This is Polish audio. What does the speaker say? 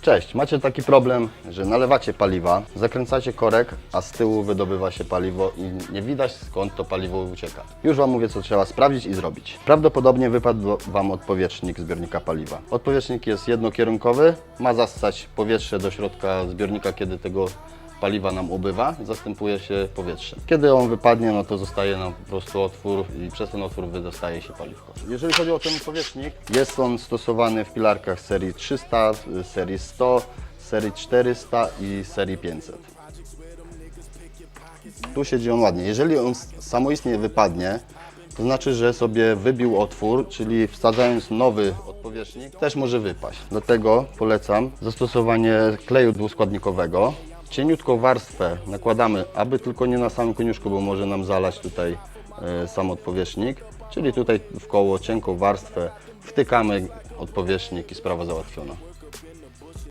Cześć, macie taki problem, że nalewacie paliwa, zakręcacie korek, a z tyłu wydobywa się paliwo i nie widać skąd to paliwo ucieka. Już Wam mówię, co trzeba sprawdzić i zrobić. Prawdopodobnie wypadł Wam odpowietrznik zbiornika paliwa. Odpowietrznik jest jednokierunkowy, ma zassać powietrze do środka zbiornika, kiedy tego paliwa nam ubywa, zastępuje się powietrze. Kiedy on wypadnie, no to zostaje nam po prostu otwór i przez ten otwór wydostaje się paliwko. Jeżeli chodzi o ten powietrznik, jest on stosowany w pilarkach serii 300, serii 100, serii 400 i serii 500. Tu siedzi on ładnie. Jeżeli on samoistnie wypadnie, to znaczy, że sobie wybił otwór, czyli wsadzając nowy odpowietrznik też może wypaść. Dlatego polecam zastosowanie kleju dwuskładnikowego. Cieniutką warstwę nakładamy, aby tylko nie na samym koniuszku, bo może nam zalać tutaj e, sam odpowietrznik. Czyli tutaj w koło cienką warstwę wtykamy odpowietrznik i sprawa załatwiona.